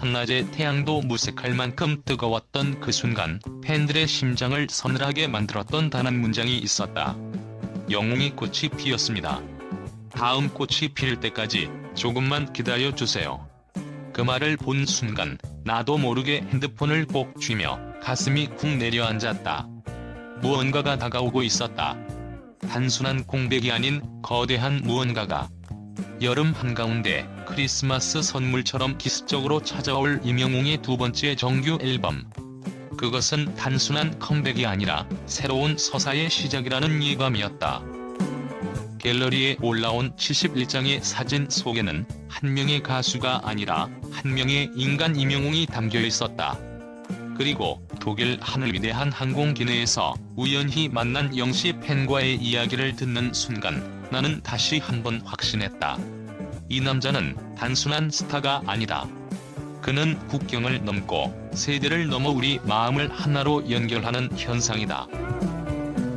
한낮의 태양도 무색할 만큼 뜨거웠던 그 순간 팬들의 심장을 서늘하게 만들었던 단 한 문장이 있었다. 영웅이 꽃이 피었습니다. 다음 꽃이 필 때까지 조금만 기다려 주세요. 그 말을 본 순간 나도 모르게 핸드폰을 꼭 쥐며 가슴이 쿵 내려앉았다. 무언가가 다가오고 있었다. 단순한 공백이 아닌 거대한 무언가가 여름 한가운데 크리스마스 선물처럼 기습적으로 찾아올 임영웅의 두 번째 정규 앨범. 그것은 단순한 컴백이 아니라 새로운 서사의 시작이라는 예감이었다. 갤러리에 올라온 71장의 사진 속에는 한 명의 가수가 아니라 한 명의 인간 임영웅이 담겨 있었다. 그리고 독일 하늘 위대한 항공 기내에서 우연히 만난 영시 팬과의 이야기를 듣는 순간 나는 다시 한 번 확신했다. 이 남자는 단순한 스타가 아니다. 그는 국경을 넘고 세대를 넘어 우리 마음을 하나로 연결하는 현상이다.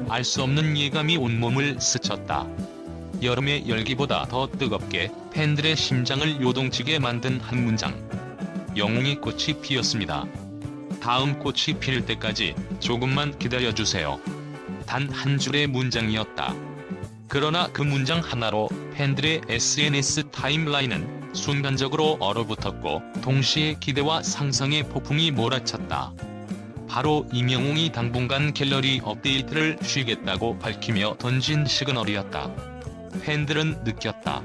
알 수 없는 예감이 온몸을 스쳤다. 여름의 열기보다 더 뜨겁게 팬들의 심장을 요동치게 만든 한 문장. 영웅의 꽃이 피었습니다. 다음 꽃이 필 때까지 조금만 기다려주세요. 단 한 줄의 문장이었다. 그러나 그 문장 하나로 팬들의 SNS 타임라인은 순간적으로 얼어붙었고 동시에 기대와 상상의 폭풍이 몰아쳤다. 바로 임영웅이 당분간 갤러리 업데이트를 쉬겠다고 밝히며 던진 시그널이었다. 팬들은 느꼈다.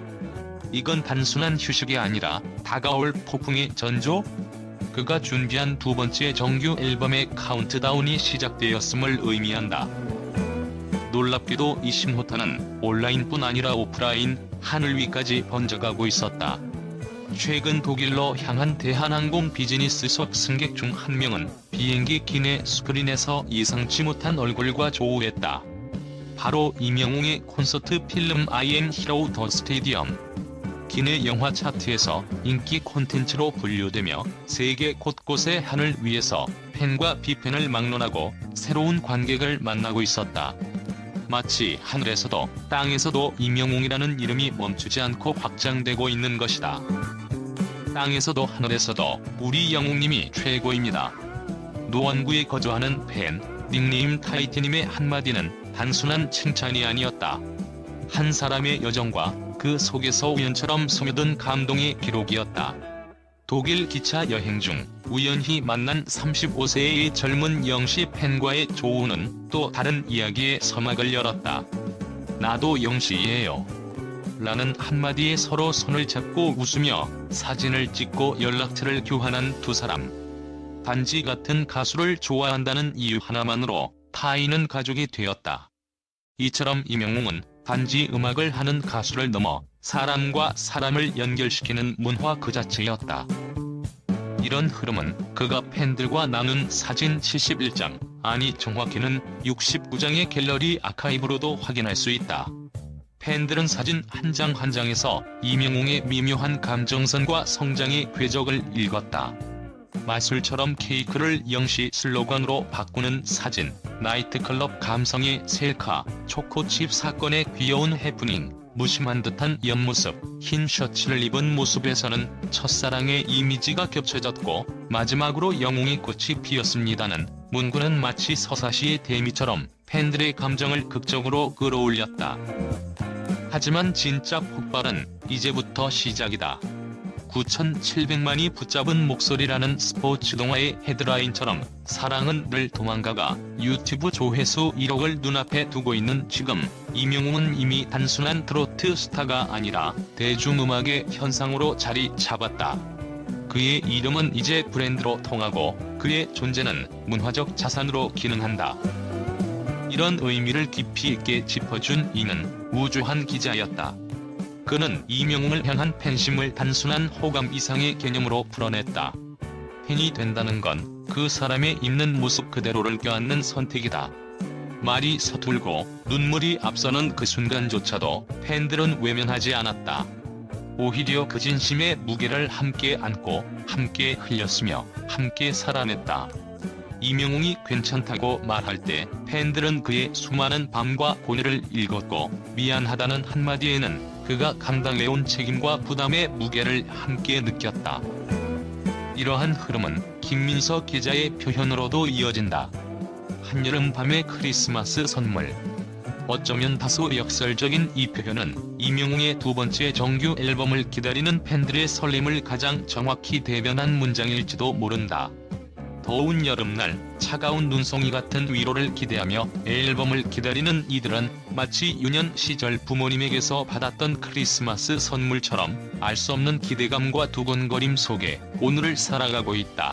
이건 단순한 휴식이 아니라 다가올 폭풍의 전조? 그가 준비한 두 번째 정규 앨범의 카운트다운이 시작되었음을 의미한다. 놀랍게도 이 심호탄은 온라인뿐 아니라 오프라인, 하늘 위까지 번져가고 있었다. 최근 독일로 향한 대한항공 비즈니스석 승객 중 한 명은 비행기 기내 스크린에서 예상치 못한 얼굴과 조우했다. 바로 이명웅의 콘서트 필름 I am Hero 더 스테디엄. 기내 영화 차트에서 인기 콘텐츠로 분류되며 세계 곳곳의 하늘 위에서 팬과 비팬을 막론하고 새로운 관객을 만나고 있었다. 마치 하늘에서도 땅에서도 이명웅이라는 이름이 멈추지 않고 확장되고 있는 것이다. 땅에서도 하늘에서도 우리 영웅님이 최고입니다. 노원구에 거주하는 팬, 닉네임 타이티님의 한마디는 단순한 칭찬이 아니었다. 한 사람의 여정과 그 속에서 우연처럼 스며든 감동의 기록이었다. 독일 기차 여행 중 우연히 만난 35세의 젊은 영시 팬과의 조우는 또 다른 이야기의 서막을 열었다. 나도 영시예요. 라는 한마디에 서로 손을 잡고 웃으며 사진을 찍고 연락처를 교환한 두 사람. 단지 같은 가수를 좋아한다는 이유 하나만으로 타인은 가족이 되었다. 이처럼 이명웅은 단지 음악을 하는 가수를 넘어 사람과 사람을 연결시키는 문화 그 자체였다. 이런 흐름은 그가 팬들과 나눈 사진 71장, 아니 정확히는 69장의 갤러리 아카이브로도 확인할 수 있다. 팬들은 사진 한 장한 장에서 이명웅의 미묘한 감정선과 성장의 궤적을 읽었다. 마술처럼 케이크를 영시 슬로건으로 바꾸는 사진, 나이트클럽 감성의 셀카, 초코칩 사건의 귀여운 해프닝, 무심한 듯한 옆모습, 흰 셔츠를 입은 모습에서는 첫사랑의 이미지가 겹쳐졌고 마지막으로 영웅의 꽃이 피었습니다는 문구는 마치 서사시의 대미처럼 팬들의 감정을 극적으로 끌어올렸다. 하지만 진짜 폭발은 이제부터 시작이다. 9,700만이 붙잡은 목소리라는 스포츠 동화의 헤드라인처럼 사랑은 늘 도망가가 유튜브 조회수 1억을 눈앞에 두고 있는 지금 이명웅은 이미 단순한 트로트 스타가 아니라 대중음악의 현상으로 자리 잡았다. 그의 이름은 이제 브랜드로 통하고 그의 존재는 문화적 자산으로 기능한다. 이런 의미를 깊이 있게 짚어준 이는 우주한 기자였다. 그는 이명웅을 향한 팬심을 단순한 호감 이상의 개념으로 풀어냈다. 팬이 된다는 건 그 사람의 있는 모습 그대로를 껴안는 선택이다. 말이 서툴고 눈물이 앞서는 그 순간조차도 팬들은 외면하지 않았다. 오히려 그 진심의 무게를 함께 안고 함께 흘렸으며 함께 살아냈다. 이명웅이 괜찮다고 말할 때 팬들은 그의 수많은 밤과 고뇌를 읽었고 미안하다는 한마디에는 그가 감당해온 책임과 부담의 무게를 함께 느꼈다. 이러한 흐름은 김민석 기자의 표현으로도 이어진다. 한여름 밤의 크리스마스 선물. 어쩌면 다소 역설적인 이 표현은 이명웅의 두 번째 정규 앨범을 기다리는 팬들의 설렘을 가장 정확히 대변한 문장일지도 모른다. 더운 여름날 차가운 눈송이 같은 위로를 기대하며 앨범을 기다리는 이들은 마치 유년 시절 부모님에게서 받았던 크리스마스 선물처럼 알 수 없는 기대감과 두근거림 속에 오늘을 살아가고 있다.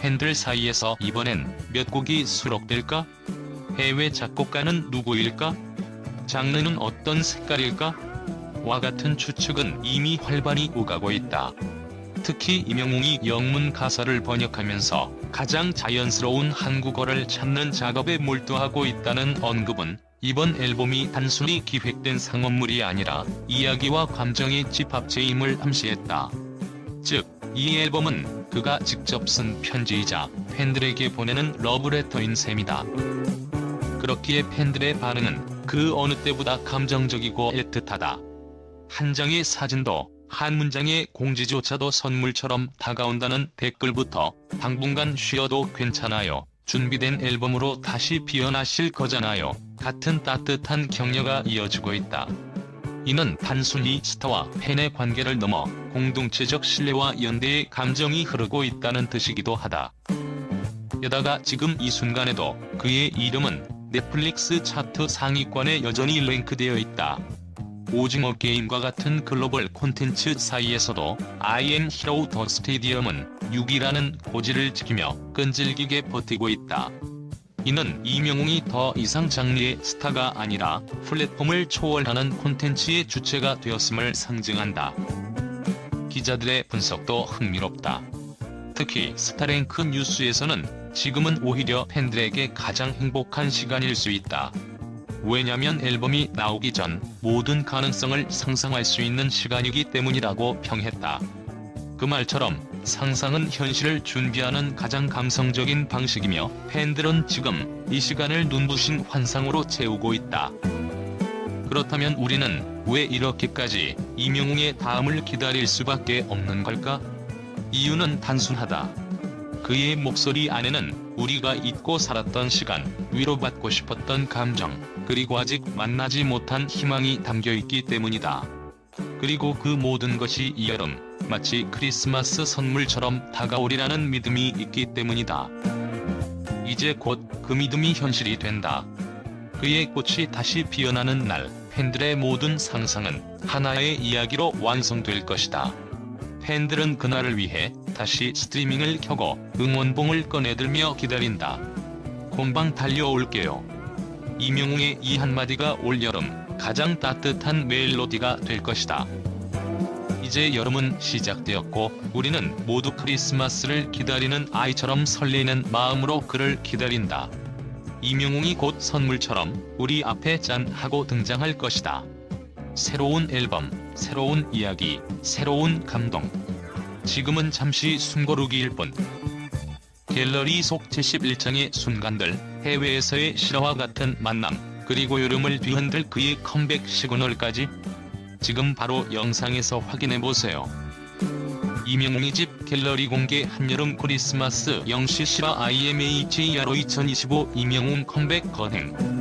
팬들 사이에서 이번엔 몇 곡이 수록될까? 해외 작곡가는 누구일까? 장르는 어떤 색깔일까? 와 같은 추측은 이미 활발히 오가고 있다. 특히 임영웅이 영문 가사를 번역하면서 가장 자연스러운 한국어를 찾는 작업에 몰두하고 있다는 언급은 이번 앨범이 단순히 기획된 상업물이 아니라 이야기와 감정의 집합체임을 암시했다. 즉, 이 앨범은 그가 직접 쓴 편지이자 팬들에게 보내는 러브레터인 셈이다. 그렇기에 팬들의 반응은 그 어느 때보다 감정적이고 애틋하다. 한 장의 사진도 한 문장의 공지조차도 선물처럼 다가온다는 댓글부터 당분간 쉬어도 괜찮아요. 준비된 앨범으로 다시 피어나실 거잖아요. 같은 따뜻한 격려가 이어지고 있다. 이는 단순히 스타와 팬의 관계를 넘어 공동체적 신뢰와 연대의 감정이 흐르고 있다는 뜻이기도 하다. 게다가 지금 이 순간에도 그의 이름은 넷플릭스 차트 상위권에 여전히 랭크되어 있다. 오징어 게임과 같은 글로벌 콘텐츠 사이에서도 am Hero 더 스테디움은 6위라는 고지를 지키며 끈질기게 버티고 있다. 이는 이명웅이 더 이상 장르의 스타가 아니라 플랫폼을 초월하는 콘텐츠의 주체가 되었음을 상징한다. 기자들의 분석도 흥미롭다. 특히 스타랭크 뉴스에서는 지금은 오히려 팬들에게 가장 행복한 시간일 수 있다. 왜냐면 앨범이 나오기 전 모든 가능성을 상상할 수 있는 시간이기 때문이라고 평했다. 그 말처럼 상상은 현실을 준비하는 가장 감성적인 방식이며 팬들은 지금 이 시간을 눈부신 환상으로 채우고 있다. 그렇다면 우리는 왜 이렇게까지 이명웅의 다음을 기다릴 수밖에 없는 걸까? 이유는 단순하다. 그의 목소리 안에는 우리가 잊고 살았던 시간, 위로받고 싶었던 감정, 그리고 아직 만나지 못한 희망이 담겨 있기 때문이다. 그리고 그 모든 것이 이 여름, 마치 크리스마스 선물처럼 다가오리라는 믿음이 있기 때문이다. 이제 곧 그 믿음이 현실이 된다. 그의 꽃이 다시 피어나는 날, 팬들의 모든 상상은 하나의 이야기로 완성될 것이다. 팬들은 그날을 위해 다시 스트리밍을 켜고 응원봉을 꺼내들며 기다린다. 금방 달려올게요. 이명웅의 이 한마디가 올여름 가장 따뜻한 멜로디가 될 것이다. 이제 여름은 시작되었고 우리는 모두 크리스마스를 기다리는 아이처럼 설레는 마음으로 그를 기다린다. 이명웅이 곧 선물처럼 우리 앞에 짠 하고 등장할 것이다. 새로운 앨범, 새로운 이야기, 새로운 감동. 지금은 잠시 숨고르기일 뿐. 갤러리 속 71장의 순간들, 해외에서의 실화와 같은 만남, 그리고 여름을 뒤흔들 그의 컴백 시그널까지 지금 바로 영상에서 확인해보세요. 이명웅의 집 갤러리 공개 한여름 크리스마스 영시 실화 IMHERO 2025 이명웅 컴백 거행